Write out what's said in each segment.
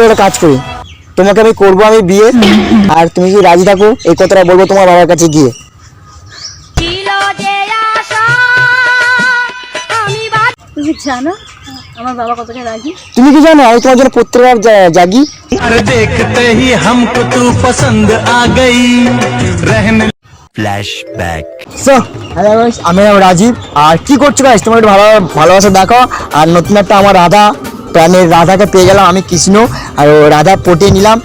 তো একটা কাজ করি। তোমাকে আমি করব আমি বিয়ে আর তুমি কি রাজি থাকো এই কথাটা বলব তোমার বাবার কাছে গিয়ে। আমি রাজীব। আর কি করছ তোমার একটু ভালো ভালোবাসা দেখো আর নতুন একটা আমার রাধা। প্রাণের রাধাকে পেয়ে গেলাম, আমি কৃষ্ণ আর ও রাধা পটিয়ে নিলাম।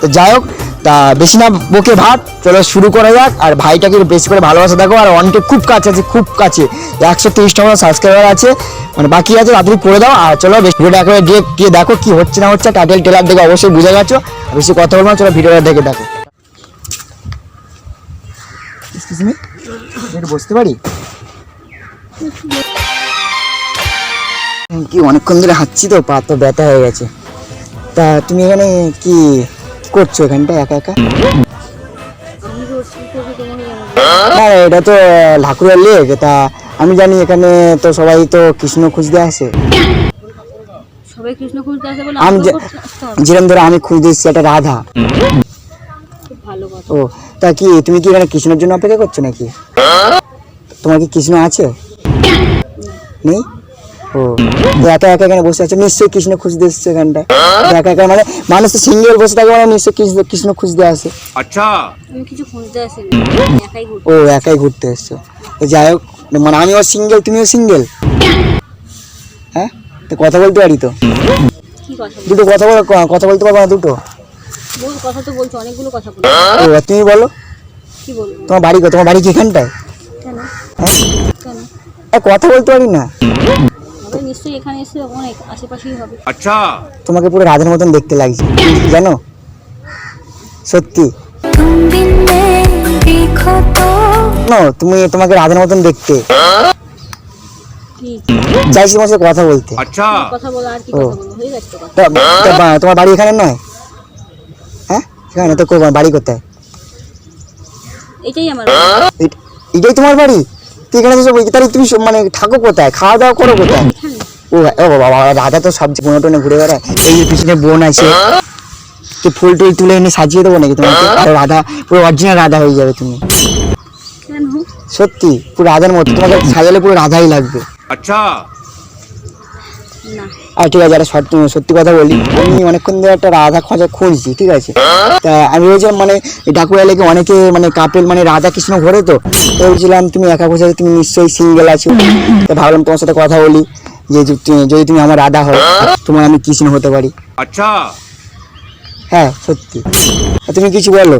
তো যাই হোক, তা বেশি না বকে ভাত, চলো শুরু করা যাক। আর ভাইটাকে বেশি করে ভালোবাসা দেখো, আর অনেকে খুব কাছে আছে, খুব কাছে। একশো তিরিশটা মতো সাবস্ক্রাইবার আছে। মানে বাকি আছে, তাড়াতাড়ি করে দাও। আর চলো বেশ, ভিডিওটা একেবারে গিয়ে গিয়ে দেখো কি হচ্ছে না হচ্ছে। টাইটেল টেলার দেখে অবশ্যই বুঝে গেছো। বেশি কথা বলব চলো ভিডিওটা দেখে দেখো। বসতে পারি? কি অনেকক্ষণ ধরে হাঁটছি তো পা তো ব্যথা হয়ে গেছে। তা তুমি এখানে কি করছ এখানটা একা একা? না এটা তো ঢাকুরিয়ার লেক তা আমি জানি এখানে তো সবাই তো কৃষ্ণ খুঁজতে আসে। সবাই কৃষ্ণ খুঁজতে আসে বলে আমি হবে। যেরকম ধরো আমি খুঁজতে এসেছি একটা রাধা। ও তা কি তুমি কি এখানে কৃষ্ণের জন্য অপেক্ষা করছ নাকি? তোমার কি কৃষ্ণ আছে? নেই? ও। তো একা একা এখানে বসে আছে? নিশ্চয়ই কৃষ্ণ খুঁজতে এসছে এখানটায়। তো একা একা মানে মানুষ তো সিঙ্গেল বসে থাকে মানে নিশ্চয়ই কৃষ্ণ কৃষ্ণ খুঁজতে আসে। আমি কিছু খুঁজতে আসিনি। ও একাই ঘুরতে এসছো। যাই হোক মানে আমিও সিঙ্গেল তুমিও সিঙ্গেল হ্যাঁ? তো কথা বলতে পারি তো? কি কথা বল দুটো কথা বল কথা বলতে পারব না দুটো? কথা তো বলছো অনেকগুলো কথা বল ও তুমি বলো? কি বলব? তোমার বাড়ি তোমার বাড়ি কি এখানটায়? কেন? হ্যাঁ? কেন? কথা বলতে পারি না। এখানে এসে অনেক আশেপাশেই হবে। আচ্ছা। তোমাকে পুরো রাজার মতন দেখতে লাগছে। জানো? সত্যি। তুমি তোমাকে রাজার মতন দেখতে। তোমার কথা বলতে। আচ্ছা। তোমার বাড়ি এখানে নয়? হ্যাঁ? তো বাড়ি কোথায়? এটাই তোমার বাড়ি? তুই এখানে তুমি মানে ঠাকুর কোথায়? খাওয়া দাওয়া করো কোথায়? ও ও বাবা রাধা তো সব বোনে টোনে ঘুরে বেড়ায়। এই পিছনে বোন আছে কি ফুল টুল তুলে এনে সাজিয়ে দেবো নাকি তোমাকে? আর রাধা পুরো অরিজিনাল রাধা হয়ে যাবে তুমি। সত্যি পুরো রাধার মতো তোমাকে সাজালে পুরো রাধাই লাগবে। না। আর ঠিক আছে একটা সত্যি সত্যি কথা বলি আমি অনেকক্ষণ ধরে একটা রাধা খোঁজা খুঁজছি ঠিক আছে? তা আমি ভেবেছিলাম মানে ডাকুয়া লেগে অনেকে মানে কাপেল মানে রাধা কৃষ্ণ ঘোরে তো বলছিলাম তুমি একা বসে তুমি নিশ্চয়ই সিঙ্গেল আছো। তো ভাবলাম তোমার সাথে কথা বলি। যে যদি তুমি- যদি তুমি আমার রাধা হও তোমার আমি কৃষ্ণ হতে পারি। আচ্ছা। হ্যাঁ সত্যি। তুমি কিছু বলো?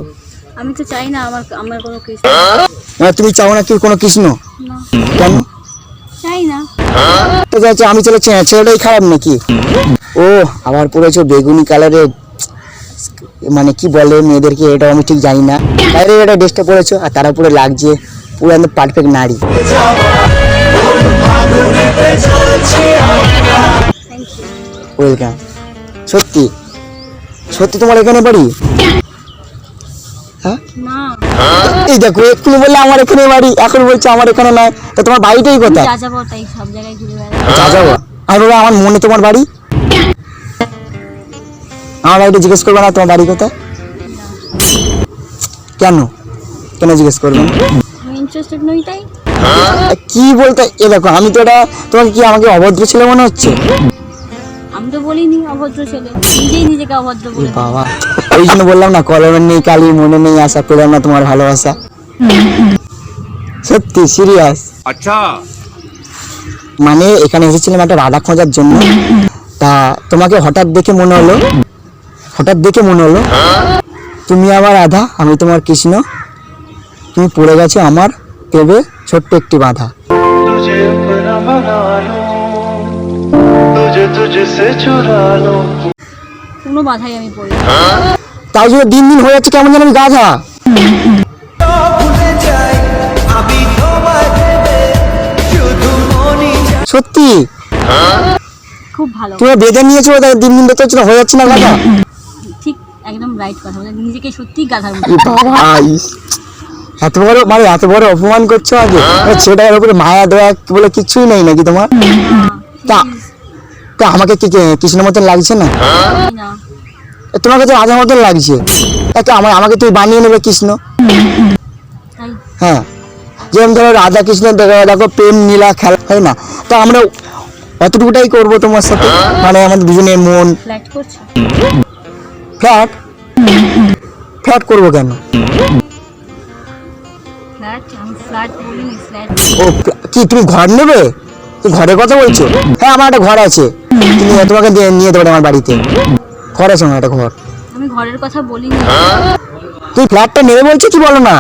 আমি তো চাই না আমার আমার কোনো কৃষ্ণ। মানে তুমি চাও না কি কোনো কৃষ্ণ? না। কেন? চাই না। তো যাচ্ছে আমি চলে ছেলেটাই খারাপ নাকি? ও আবার পড়েছো বেগুনি কালারের মানে কি বলে মেয়েদেরকে এটা আমি ঠিক জানি না। বাইরে এটা ড্রেসটা পরেছো আর তারা পুরো লাগছে পুরো একদম পারফেক্ট নারী ওয়েলকাম সত্যি? সত্যি তোমার এখানে বাড়ি? হ্যাঁ? এই দেখো এক্ষুনি বললে আমার এখানে বাড়ি এখন বলছে আমার এখানে নয়। তা তোমার বাড়িটাই কোথায়? যাব যা যাব। বলব আমার মনে তোমার বাড়ি? আমার বাড়িটা জিজ্ঞেস করবে না তোমার বাড়ি কোথায়? কেন? কেন জিজ্ঞেস করবে না? ইন্টারেস্টেড নই তাই। কি বলতে এ দেখো আমি তো এটা তোমাকে কি আমাকে অভদ্র ছেলে মনে হচ্ছে? আমি তো বলিনি অভদ্র ছেলে নিজেই নিজেকে অভদ্র বলে বাবা ওই জন্য বললাম না কলমের নেই কালি মনে নেই আশা পেলাম না তোমার ভালোবাসা। সত্যি সিরিয়াস মানে এখানে এসেছিলাম একটা রাধা খোঁজার জন্য। তা তোমাকে হঠাৎ দেখে মনে হলো? হঠাৎ দেখে মনে হলো? তুমি আমার রাধা আমি তোমার কৃষ্ণ। তুমি পড়ে গেছো আমার। দেবে ছোট্ট একটি বাধা। কোনো বাধাই আমি তাই জন্য দিন দিন হয়ে যাচ্ছে কেমন যেন গাধা। সত্যি? খুব ভালো। তুমি বেঁধে নিয়েছো তাই দিন দিন দেখতে হচ্ছে হয়ে যাচ্ছে না গাধা? ঠিক একদম রাইট কথা বলে নিজেকে সত্যি গাধার মতো এত বড় মানে এত বড় অপমান করছ আগে? ছেলেটার উপরে মায়া দেওয়া বলে কিছুই নেই নাকি তোমার? তা তো আমাকে কি কি কৃষ্ণ মতন লাগছে না? এ, তোমাকে তো রাধার মতন লাগছে। এ তো আমার আমাকে তুই বানিয়ে নেবে কৃষ্ণ। হ্যাঁ। যেমন ধরো রাধা কৃষ্ণ দেখো দেখো প্রেম নীলা খেলা হয় না? তো আমরা অতটুকুটাই করব তোমার সাথে। মানে আমাদের দুজনের মন ফ্ল্যাট করছ? ফ্ল্যাট ফ্ল্যাট করব কেন? ও কি তুমি ঘর নেবে? তুমি ঘরের কথা বলছো? হ্যাঁ আমার একটা ঘর আছে। তুমি তোমাকে নিয়ে দেবো আমার বাড়িতে। ঘর আছে আমার একটা ঘর। আমি ঘরের কথা বলিনি। তুই ফ্ল্যাটটা নেবে বলছো কি বলো না?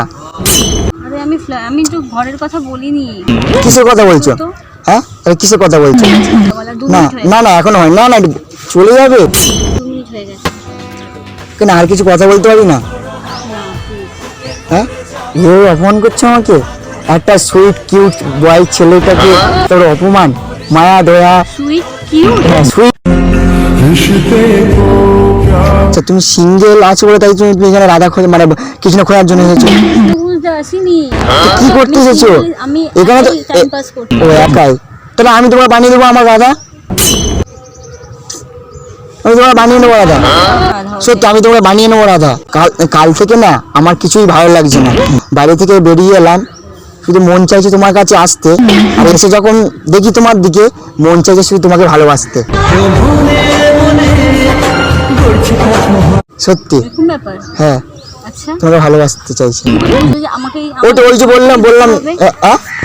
আরে আমি আমি তো ঘরের কথা বলিনি। কিসের কথা বলছো? হ্যাঁ? কিসের কথা বলছো? না না না এখন হয়। না না চলে যাবে। কেন আর কিছু কথা বলতে পারি না। হ্যাঁ? এভাবে অপমান করছ আমাকে? একটা সুইট কিউট বয় ছেলেটাকে তোর অপমান মায়া দয়া। সুইট হ্যাঁ আচ্ছা তুমি সিঙ্গেল আছো বলে তাই তুমি তুমি এখানে রাধা খোঁজ মানে কৃষ্ণ খোঁজার জন্য এসেছ? কি করতে এসেছ? এখানে তো ও একাই। তাহলে আমি তোমার বানিয়ে দেবো আমার রাধা? আমি তোমার বানিয়ে নেব রাধা। রাধা সত্যি আমি তোমাকে বানিয়ে নেব রাধা। কাল কাল থেকে না আমার কিছুই ভালো লাগছে না। বাইরে থেকে বেরিয়ে এলাম। শুধু মন চাইছে তোমার কাছে আসতে আর এসে যখন দেখি তোমার দিকে মন চাইছে শুধু তোমাকে ভালোবাসতে। সত্যি? হ্যাঁ। আচ্ছা। তোমাকে ভালোবাসতে চাইছি। আমাকে ওই তো যে বললাম বললাম?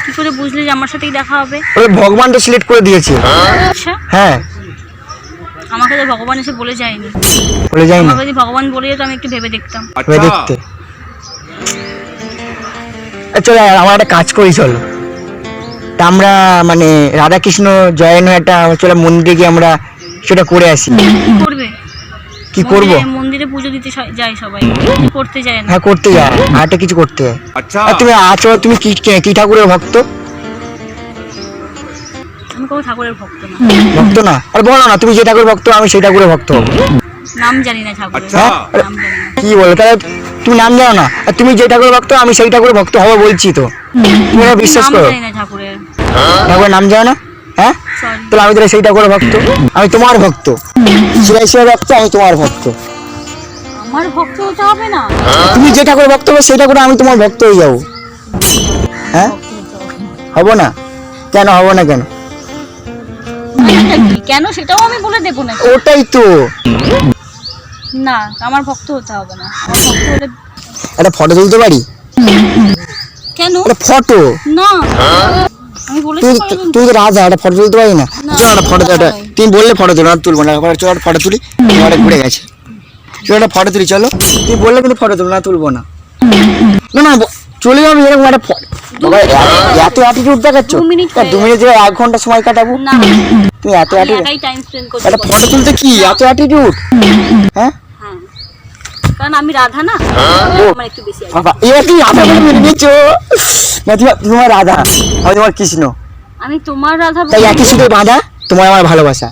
কি করে বুঝলে যে আমার সাথেই দেখা হবে? ওই ভগবানটা সিলেক্ট করে দিয়েছে। আচ্ছা। হ্যাঁ। আমাকে তো ভগবান এসে বলে যায়নি। বলে যাই না আমাকে যদি ভগবান বলে যেত আমি একটু ভেবে দেখতাম। হয়ে দেখতে। চলো আমার একটা কাজ করি চলো। তা আমরা মানে রাধাকৃষ্ণ জয়েন হয়ে একটা চলো মন্দিরে গিয়ে আমরা সেটা করে আসি। কি করবে? কি করব? মন্দিরে- পুজো দিতে যায় সবাই। করতে যায় না। হ্যাঁ করতে যায়। আর একটা কিছু করতে হয় আর তুমি আছো তুমি কি কি- ঠাকুরের ভক্ত? আমি কোনো ঠাকুরের ভক্ত না। ভক্ত না? আর বলো না তুমি যে ঠাকুর ভক্ত আমি সেই ঠাকুরের ভক্ত নাম জানি না ঠাকুরের। হ্যাঁ? নাম জানি না। কি বলো? তাহলে তুমি নাম জানো না? আর তুমি যে ঠাকুরের ভক্ত আমি সেই ঠাকুরের ভক্ত হব বলছি তো। তুমি বিশ্বাস করো। ঠাকুরের। নাম জানো না? হ্যাঁ? তাহলে আমি তাহলে সেই ঠাকুরের ভক্ত। আমি তোমার ভক্ত। শিবাই শিবাই ভক্ত আমি তোমার ভক্ত। আমার ভক্ত হতে হবে না? তুমি যে ঠাকুরের ভক্ত হবে সেই ঠাকুরে আমি তোমার ভক্ত হয়ে যাব হ্যাঁ। হব না? কেন হব না কেন? কেন সেটাও আমি বলে দেবো না। ওটাই তো। না আমার ভক্ত হতে হবে না। আমার ভক্ত হলে একটা ফটো তুলতে পারি? কেন? একটা ফটো না। আমি বলেছি তুই তো রাজা একটা ফটো তুলতে পারি না? চল একটা ফটো তুলে তুমি বললে ফটো তুলো আর তুলবো না। এবার চলো একটা ফটো তুলি ঘরে ঘুরে গেছে। চলো একটা ফটো তুলি চলো। তুই বললে কিন্তু ফটো তুলো না তুলবো না। না না ব- চলে যাবে এরকম একটা ফটো এত- এত অ্যাটিটিউড দেখাচ্ছ? দু মিনিট হয়ে ধরে এক ঘণ্টা সময় কাটাবো? না তুমি এত অ্যাটিটিউড একটা ফটো তুলতে কি? এত অ্যাটিটিউড হ্যাঁ? হ্যাঁ। কারণ আমি রাধা না আমার একটু বেশি বাবা এবার তুমি রাধা বলে মেনে না তোমার রাধা আমি তোমার কৃষ্ণ। আমি তোমার রাধা তাই একই সুতো বাঁধা তোমার আমার ভালোবাসা।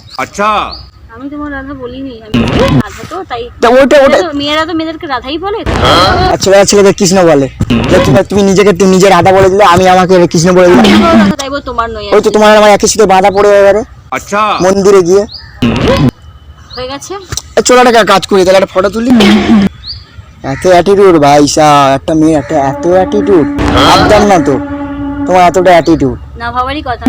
আমি তোমার রাধা বলিনি আমি রাধা তো তাই ওটা ওটা মেয়েরা তো- মেয়েদেরকে রাধাই বলে আর ছেলেরা ছেলেদের কৃষ্ণ বলে। তুমি- তুমি নিজেকে তুমি নিজে রাধা বলে দিলে আমি আমাকে কৃষ্ণ বলে দিলাম। তাই বল তোমার নয় ওই তো তোমার আমার একই সাথে বাধা পড়ে এবারে। মন্দিরে গিয়ে। হয়ে গেছে? চলো কাজ করি তাহলে একটা ফটো তুলি। এত অ্যাটিটিউড ভাই একটা মেয়ে একটা এত অ্যাটিটিউড ভাবতাম না তো। তোমার এতটা অ্যাটিটিউড না ভাবারই কথা।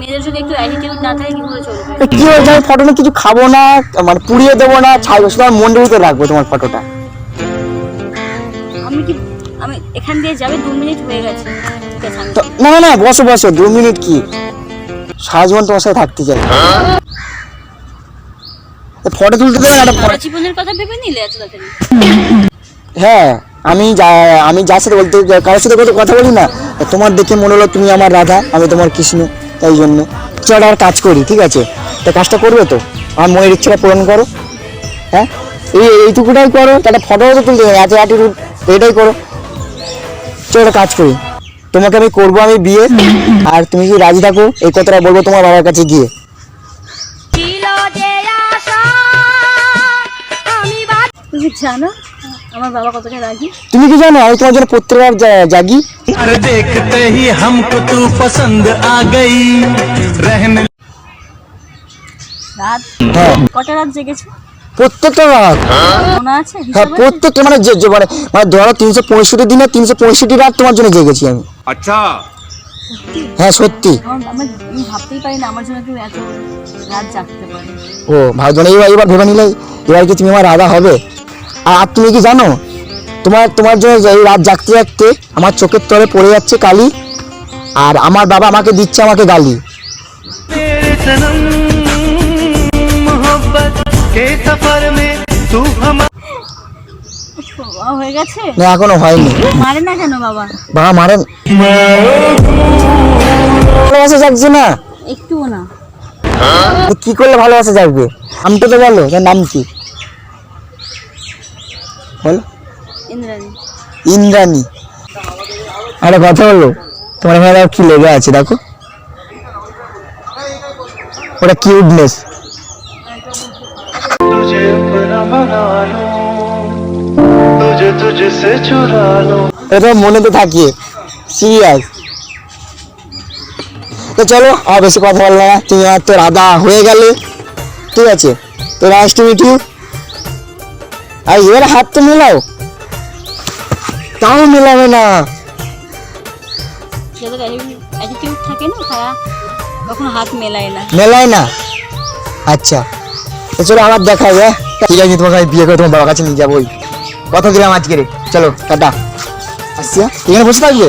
মেয়েদের সঙ্গে একটু অ্যাটিটিউড না থাকে কি করে চলবে কি হয়েছে আমি ফটো কিছু খাব না মানে পুড়িয়ে দেবো না ছাড়বো শুধু আমার ভিতরে রাখব তোমার ফটোটা আমি কি আমি এখান দিয়ে যাবে দু মিনিট হয়ে গেছে। তো না না বসো বসো দু মিনিট কি? সারা জীবন তোমার সাথে থাকতে চাই। ফটো তুলতে দেবে না একটা সারা জীবনের কথা ভেবে নিলে এত তাড়াতাড়ি? হ্যাঁ। আমি যা আমি যার সাথে বলতে কারোর সাথে কত কথা বলি না। তোমার দেখে মনে হলো তুমি আমার রাধা আমি তোমার কৃষ্ণ তাই জন্য। চলো আর কাজ করি ঠিক আছে? তা কাজটা করবে তো? আমার মনের ইচ্ছাটা পূরণ করো। হ্যাঁ? এই এইটুকুটাই করো তাহলে ফটো তো তুলতে এত অ্যাটিটিউড এটাই করো। চলো একটা কাজ করি। তোমাকে আমি করব আমি বিয়ে আর তুমি কি রাজি থাকো এই কথাটা বলব তোমার বাবার কাছে গিয়ে। জানো তুমি কি জানো আমি তোমার জন্য জাগি? পছন্দ হ্যাঁ। হ্যাঁ, মানে মানে, মানে তিনশো পঁয়ষট্টি দিনে তিনশো পঁয়ষট্টি রাত তোমার জন্য জেগেছি আমি। আচ্ছা। হ্যাঁ সত্যি। ও ভাই ভেবে নিলে এবার কি তুমি আমার রাধা হবে? আর তুমি কি জানো? তোমার তোমার জন্য এই রাত জাগতে জাগতে আমার চোখের তলে পড়ে যাচ্ছে কালি আর আমার বাবা আমাকে দিচ্ছে আমাকে গালি। না এখনও হয়নি। বাবা? বাবা মারে ভালোবাসা জাগছে না? একটুও কি করলে ভালোবাসা জাগবে? আমটা তো বলো তার নাম কি? বল। ইন্দ্রাণী। আরে কথা বলো তোমার এখানে কি লেগে আছে দেখো। ওটা কিউটনেস এটা মনে তো থাকে। সিরিয়াস তো চলো আর বেশি কথা বললাম তুমি আর তোর রাধা হয়ে গেলে। ঠিক আছে। তো রাজ টু মিট আর এর হাত তো মেলাও। তাও মেলাবে না। যাদের অ্যাটিটিউড থাকে না তারা কখনো হাত মেলায় না। মেলায় না? আচ্ছা। তো চলো আমার দেখা হবে হ্যাঁ? ঠিক আছে তোমাকে আমি বিয়ে করে তোমার বাবার কাছে নিয়ে যাবোই। কত দিলাম আজকে রে? চলো টাটা। আসছি? এখানে বসে থাকবে?